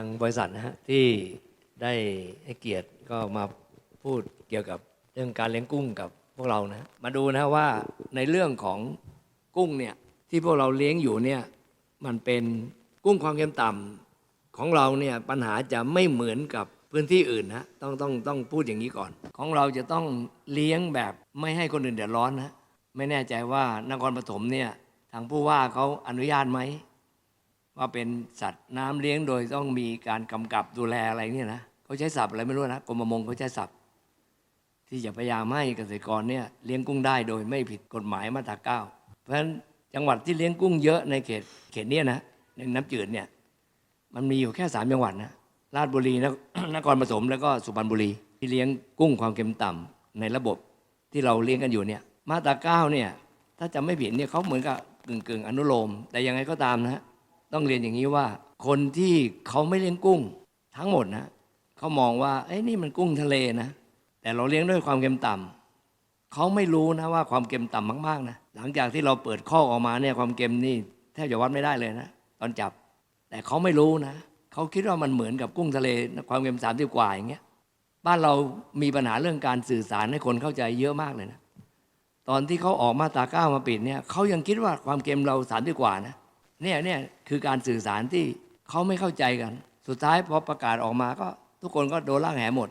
างบริษัทนะฮะที่ได้ให้เกียรติก็มาพูดเกี่ยวกับเรื่องการเลี้ยงกุ้งกับพวกเรานะมาดูนะว่าในเรื่องของกุ้งเนี่ยที่พวกเราเลี้ยงอยู่เนี่ยมันเป็นกุ้งความเค็มต่ำของเราเนี่ยปัญหาจะไม่เหมือนกับพื้นที่อื่นนะต้องต้องต้องพูดอย่างนี้ก่อน ของเราจะต้องเลี้ยงแบบไม่ให้คนอื่นเดือดร้อนนะไม่แน่ใจว่านครปฐมเนี่ยทางผู้ว่าเขาอนุญาตไหม ว่าเป็นสัตว์น้ำเลี้ยงโดยต้องมีการกำกับดูแลอะไรเนี่ยนะเขาใช้ศัพท์อะไรไม่รู้นะกรมประมงเขาใช้ศัพท์ ที่จะพยายามให้เกษตรกรเนี่ยเลี้ยงกุ้งได้โดยไม่ผิดกฎหมายมาตราเก้าเพราะฉะนั้นจังหวัดที่เลี้ยงกุ้งเยอะในเขตเขตเนี้ยนะในน้ำจืดเนี่ยมันมีอยู่แค่สามจังหวัดนะราชบุรีนครปฐมแล้วก็สุพรรณบุรีที่เลี้ยงกุ้งความเค็มต่ำในระบบที่เราเลี้ยงกันอยู่เนี่ยมาตราเก้าเนี่ยถ้าจำไม่ผิดเนี่ยเขาเหมือนกับกึ่งกึ่งๆ อนุโลม แต่ยังไงก็ตามนะฮะ ต้องเรียนอย่างนี้ว่า คนที่เขาไม่เลี้ยงกุ้งทั้งหมดนะเขามองว่าเอ้ยนี่มันกุ้งทะเลนะ แต่เราเลี้ยงด้วยความเค็มต่ำเขาไม่รู้นะว่าความเค็มต่ำมากๆนะหลังจากที่เราเปิดข้อออกมาเนี่ยความเค็มนี่แทบจะวัดไม่ได้เลยนะตอนจับ แต่เขาไม่รู้นะเขาคิดว่ามันเหมือนกับกุ้งทะเลความเค็มสามสิบกว่าอย่างเงี้ยบ้านเรามีปัญหาเรื่องการสื่อสารให้คนเข้าใจเยอะมากเลยนะ ตอนที่เขาออกมาตาเก้ามาปิดเนี่ยเขายังคิดว่าความเค็มเราสามสิบกว่านะ เนี่ยเนี่ยคือการสื่อสารที่เขาไม่เข้าใจกัน สุดท้ายพอประกาศออกมาก็ ทุกคนก็โดนล่างแหหมด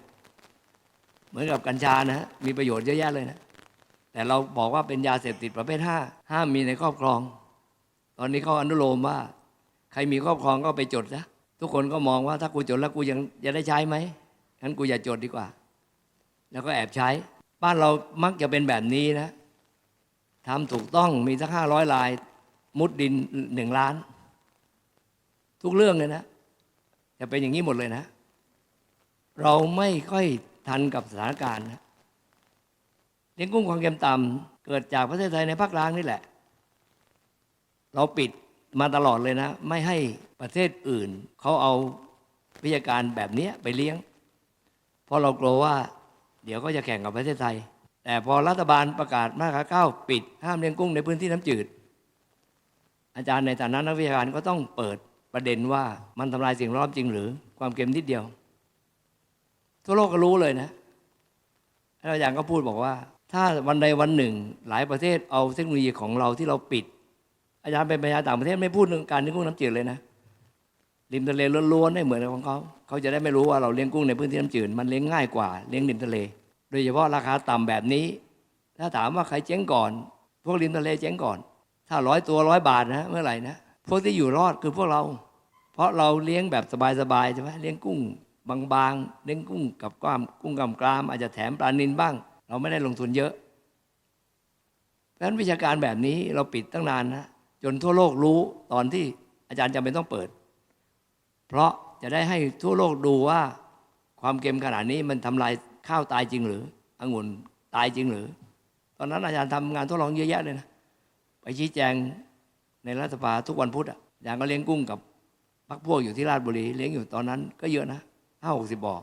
เหมือนกับกัญชานะฮะมีประโยชน์เยอะแยะเลยนะ แต่เราบอกว่าเป็นยาเสพติดประเภทห้าห้ามมีในครอบครอง ตอนนี้เขาอนุโลมว่า ใครมีครอบครองก็ไปจดซะทุกคนก็มองว่าถ้ากูจดแล้วกูยังจะได้ใช้ไหมงั้นกูอย่าจดดีกว่า แล้วก็แอบใช้ บ้านเรามักจะเป็นแบบนี้นะทำถูกต้องมีสักห้าร้อยลาย มุดดินหนึ่งล้าน ทุกเรื่องเลยนะจะเป็นอย่างนี้หมดเลยนะ เราไม่ค่อยทันกับสถานการณ์นะเลี้ยงกุ้งความเค็มต่ำเกิดจากประเทศไทยในภาคกลางนี่แหละ เราปิดมาตลอดเลยนะ ไม่ให้ประเทศอื่น เขาเอาวิทยาการแบบนี้ไปเลี้ยง เพราะเรากลัวว่า เดี๋ยวก็จะแข่งกับประเทศไทย แต่พอรัฐบาลประกาศมาตราเก้าปิดห้ามเลี้ยงกุ้งในพื้นที่น้ำจืด อาจารย์ในฐานะนักวิชาการก็ต้องเปิดประเด็นว่ามันทำลายสิ่งแวดล้อมจริงหรือความเค็มนิดเดียว ทั่วโลกก็รู้เลยนะแล้วอาจารย์ก็พูดบอกว่า ถ้าวันใดวันหนึ่ง หลายประเทศเอาเทคโนโลยีของเราที่เราปิด อาจารย์เป็นประชาต่างประเทศไม่พูดเรื่องการเลี้ยงกุ้งน้ำจืดเลยนะริมทะเลล้วนๆได้เหมือนของเขาเขาจะได้ไม่รู้ว่าเราเลี้ยงกุ้งในพื้นที่น้ำจืดมันเลี้ยงง่ายกว่าเลี้ยงริมทะเล โดยเฉพาะราคาต่ำแบบนี้ ถ้าถามว่าใครเจ๊งก่อน พวกริมทะเลเจ๊งก่อน ถ้าร้อยตัวร้อยบาทนะเมื่อไหร่นะพวกที่อยู่รอดคือพวกเรา เพราะเราเลี้ยงแบบสบายๆใช่ไหมเลี้ยงกุ้งบางๆเลี้ยงกุ้งกับกล้ามกุ้งกำกราม อาจจะแถมปลานินบ้าง เราไม่ได้ลงทุนเยอะเพราะฉะนั้นวิชาการแบบนี้เราปิดตั้งนานนะจนทั่วโลกรู้ตอนที่อาจารย์จำเป็นต้องเปิด เพราะจะได้ให้ทั่วโลกดูว่าความเค็มขนาดนี้มันทำลายข้าวตายจริงหรือองุ่นตายจริงหรือ ตอนนั้นอาจารย์ทำงานทดลองเยอะแยะเลยนะ ชี้แจงในรัฐสภาทุกวันพุธอะอย่างก็เลี้ยงกุ้งกับพักพวกอยู่ที่ราชบุรีเลี้ยงอยู่ตอนนั้น ก็เยอะนะห้าหกสิบบ่อ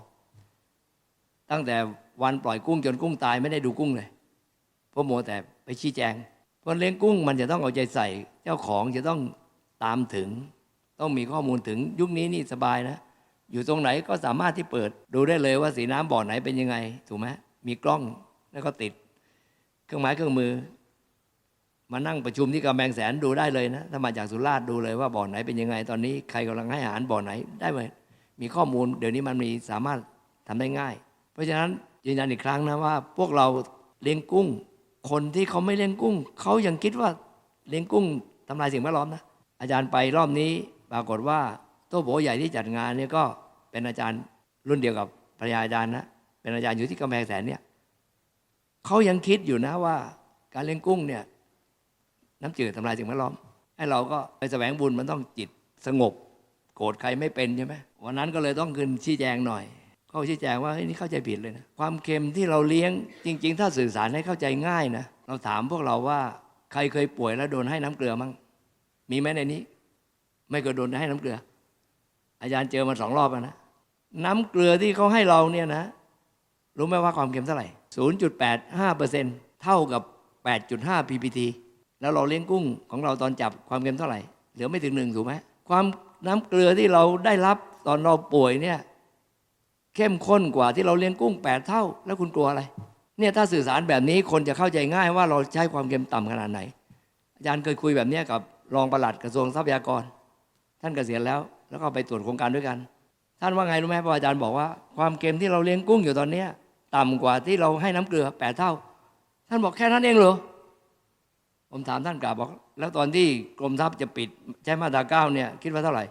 ตั้งแต่วันปล่อยกุ้งจนกุ้งตายไม่ได้ดูกุ้งเลยเพราะมัวแต่ไปชี้แจงเพราะเลี้ยงกุ้งมันจะต้องเอาใจใส่ เจ้าของจะต้องตามถึง ต้องมีข้อมูลถึงยุคนี้นี่สบายนะอยู่ตรงไหนก็สามารถที่เปิดดูได้เลยว่าสีน้ำบ่อไหนเป็นยังไง ถูกไหมมีกล้องแล้วก็ติด เครื่องไม้เครื่องมือ มานั่งประชุมที่กำแพงแสนดูได้เลยนะ ถ้ามาจากสุราษฎร์ดูเลยว่าบ่อไหนเป็นยังไงตอนนี้ ใครกำลังให้อาหารบ่อไหนได้ไหมมีข้อมูล เดี๋ยวนี้มันมีสามารถทำได้ง่าย เพราะฉะนั้นยืนยันอีกครั้งนะว่า พวกเราเลี้ยงกุ้ง คนที่เขาไม่เลี้ยงกุ้ง เขายังคิดว่าเลี้ยงกุ้งทำลายสิ่งแวดล้อมนะ อาจารย์ไปรอบนี้ปรากฏว่าโต๊ะโบใหญ่ที่จัดงานเนี่ยก็เป็นอาจารย์รุ่นเดียวกับภรรยาอาจารย์นะเป็นอาจารย์อยู่ที่กำแพงแสนเนี่ยเขายังคิดอยู่นะว่า การเลี้ยงกุ้งเนี่ย น้ำจืดทำลายสิ่งแวดล้อม ให้เราก็ไปแสวงบุญมันต้องจิตสงบ โกรธใครไม่เป็นใช่ไหมวันนั้นก็เลยต้องขึ้นชี้แจงหน่อย เขาชี้แจงว่าเฮ้ยนี่เข้าใจผิดเลยนะความเค็มที่เราเลี้ยงจริง ๆ ถ้าสื่อสารให้เข้าใจง่ายนะเราถามพวกเราว่าใครเคยป่วยแล้วโดนให้น้ำเกลือมั้งมีไหมในนี้ ไม่เคยโดนให้น้ำเกลือ อาจารย์เจอมาสองรอบแล้วนะน้ำเกลือที่เขาให้เราเนี่ยนะ รู้ไหมว่าความเค็มเท่าไหร่ 0.85%เท่ากับ 8.5 ppt แล้วเราเลี้ยงกุ้งของเราตอนจับความเค็มเท่าไหร่ เหลือไม่ถึงหนึ่งถูกไหมความน้ำเกลือที่เราได้รับตอนเราป่วยเนี่ยเข้มข้นกว่าที่เราเลี้ยงกุ้งแปดเท่า แล้วคุณกลัวอะไร เนี่ยถ้าสื่อสารแบบนี้คนจะเข้าใจง่ายว่าเราใช้ความเค็มต่ำขนาดไหน อาจารย์เคยคุยแบบนี้กับรองปลัดกระทรวงทรัพยากร ท่านเกษียณแล้ว แล้วก็ไปตรวจโครงการด้วยกัน ท่านว่าไงรู้ไหมเพราะอาจารย์บอกว่าความเค็มที่เราเลี้ยงกุ้งอยู่ตอนเนี้ย ต่ำกว่าที่เราให้น้ำเกลือแปดเท่า ท่านบอกแค่นั้นเองเหรอ ผมถามท่านกลับบอก แล้วตอนที่กรมทรัพย์จะปิดใช้มาตราเก้าเนี่ย คิดว่าเท่าไหร่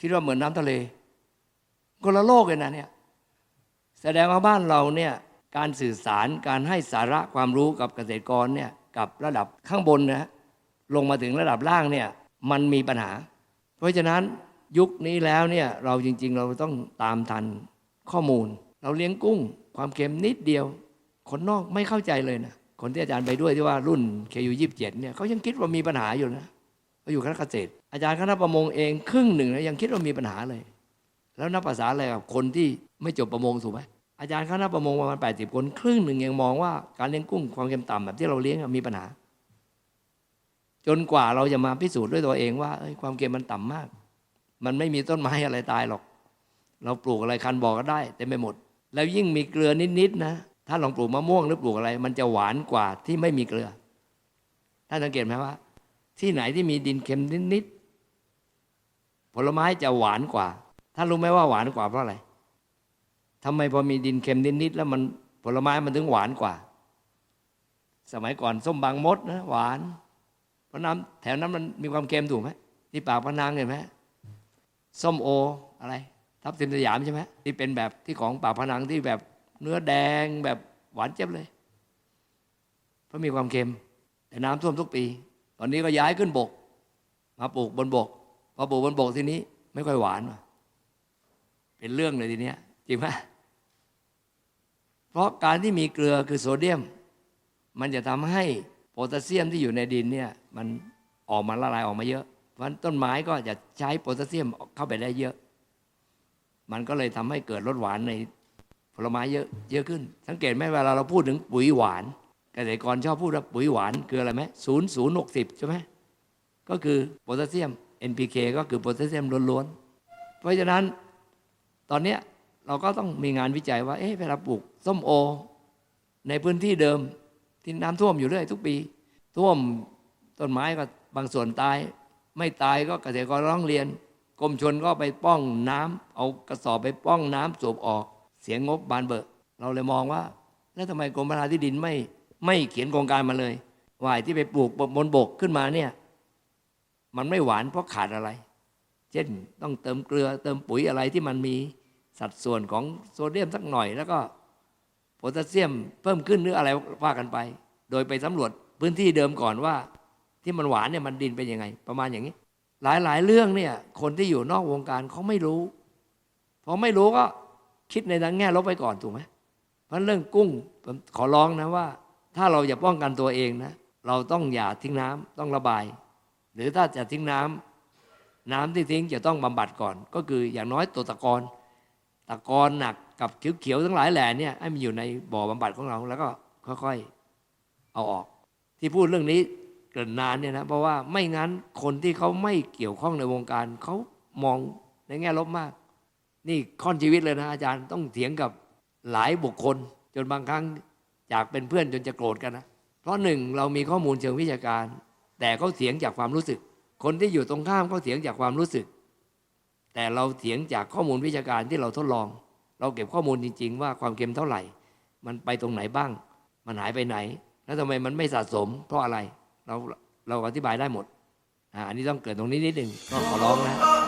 คิดว่าเหมือนน้ำทะเลคนละโลกเลยนะเนี่ยแสดงว่าบ้านเราเนี่ยการสื่อสารการให้สาระความรู้กับเกษตรกรเนี่ยกับระดับข้างบนนะลงมาถึงระดับล่างเนี่ยมันมีปัญหา เพราะฉะนั้นยุคนี้แล้วเนี่ยเราจริง ๆ เราต้องตามทันข้อมูล เราเลี้ยงกุ้ง ความเค็มนิดเดียว คนนอกไม่เข้าใจเลยนะ คนที่อาจารย์ไปด้วยที่ว่ารุ่นเคยูยี่สิบเจ็ดเนี่ยเขายังคิดว่ามีปัญหาอยู่นะเขาอยู่คณะเกษตร อาจารย์คณะประมงเองครึ่งหนึ่งนะยังคิดว่ามีปัญหาเลย แล้วนับภาษาอะไรกับคนที่ไม่จบประมงถูกไหมอาจารย์คณะประมงประมาณแปดสิบคนครึ่งหนึ่งยังมองว่าการเลี้ยงกุ้งความเค็มต่ำแบบที่เราเลี้ยงมีปัญหา จนกว่าเราจะมาพิสูจน์ด้วยตัวเองว่าความเค็มมันต่ำมาก มันไม่มีต้นไม้อะไรตายหรอก เราปลูกอะไรคันบอกก็ได้เต็มไปหมด แล้วยิ่งมีเกลือนิดๆนะ ถ้าลองปลูกมะม่วงหรือปลูกอะไร มันจะหวานกว่าที่ไม่มีเกลือท่านสังเกตไหมว่า ที่ไหนที่มีดินเค็มนิดๆผลไม้จะหวานกว่าท่านรู้ไหมว่าหวานกว่าเพราะอะไรทำไมพอมีดินเค็มนิดๆแล้วมันผลไม้มันถึงหวานกว่า สมัยก่อนส้มบางมดนะหวาน เพราะน้ำแถวนั้นมันมีความเค็มถูกไหมที่ปากพนังเห็นไหมส้มโออะไร ทับทิมสยามใช่ไหมที่เป็นแบบที่ของปากพนังที่แบบ เนื้อแดงแบบหวานเจ็บเลย เพราะมีความเค็ม แต่น้ำท่วมทุกปี ตอนนี้ก็ย้ายขึ้นบก มาปลูกบนบกพอปลูกบนบกทีนี้ ไม่ค่อยหวานเป็นเรื่องเลยทีเนี้ยจริงไหมเพราะการที่มีเกลือคือโซเดียม มันจะทำให้โพแทสเซียมที่อยู่ในดินเนี่ยมันออกมาละลายออกมาเยอะ เพราะต้นไม้ก็จะใช้โพแทสเซียมเข้าไปได้เยอะ มันก็เลยทำให้เกิดรสหวานใน ลไม้เยอะเยอะขึ้น สังเกตไหมเวลาเราพูดถึงปุ๋ยหวาน เกษตรกรชอบพูดว่าปุ๋ยหวานคืออะไรไหมศูนย์ศูนย์หกสิบใช่ไหมก็คือโพแทสเซียม NPK ก็คือโพแทสเซียมล้วนๆ เพราะฉะนั้นตอนนี้เราก็ต้องมีงานวิจัยว่า เอ๊ะเวลาปลูกส้มโอ ในพื้นที่เดิมที่น้ำท่วมอยู่เรื่อยทุกปี ท่วมต้นไม้ก็บางส่วนตาย ไม่ตายก็เกษตรกรร้องเรียนกรมชนก็ไปป้องน้ำเอากระสอบไปป้องน้ำสูบออก เสียงงบบานเบอะเราเลยมองว่า แล้วทำไมกรมพัฒนาที่ดินไม่ไม่เขียนโครงการมาเลยว่าที่ไปปลูกบนบกขึ้นมาเนี่ย มันไม่หวานเพราะขาดอะไร เช่นต้องเติมเกลือเติมปุ๋ยอะไรที่มันมีสัดส่วนของโซเดียมสักหน่อย แล้วก็โพแทสเซียมเพิ่มขึ้นหรืออะไรว่ากันไป โดยไปสำรวจพื้นที่เดิมก่อนว่า ที่มันหวานเนี่ยมันดินเป็นยังไง ประมาณอย่างนี้ หลายๆ เรื่องเนี่ย คนที่อยู่นอกวงการเขาไม่รู้พอไม่รู้ก็ คิดในทางแง่ลบไปก่อนถูกไหมเพราะเรื่องกุ้งผมขอร้องนะว่า ถ้าเราจะป้องกันตัวเองนะ เราต้องอย่าทิ้งน้ำต้องระบาย หรือถ้าจะทิ้งน้ำน้ำที่ทิ้งจะต้องบำบัดก่อน ก็คืออย่างน้อยตัวตะกอนตะกอนหนักกับเขียวๆทั้งหลายแหล่เนี่ยให้มันอยู่ในบ่อบำบัดของเรา แล้วก็ค่อยๆเอาออก ที่พูดเรื่องนี้เกินนานเนี่ยนะเพราะว่าไม่งั้นคนที่เขาไม่เกี่ยวข้องในวงการเขามองในแง่ลบมาก นี่ค่อนชีวิตเลยนะอาจารย์ต้องเถียงกับหลายบุคคล จนบางครั้งจากเป็นเพื่อนจนจะโกรธกันนะ เพราะหนึ่งเรามีข้อมูลเชิงวิชาการ แต่เขาเถียงจากความรู้สึก คนที่อยู่ตรงข้ามเขาเถียงจากความรู้สึก แต่เราเถียงจากข้อมูลวิชาการที่เราทดลอง เราเก็บข้อมูลจริง ๆ ว่าความเค็มเท่าไหร่ มันไปตรงไหนบ้าง มันหายไปไหน แล้วทำไมมันไม่สะสม เพราะอะไรเราเราอธิบายได้หมดออันนี้ต้องเกิดตรงนี้นิดหนึ่งก็ขอร้องนะ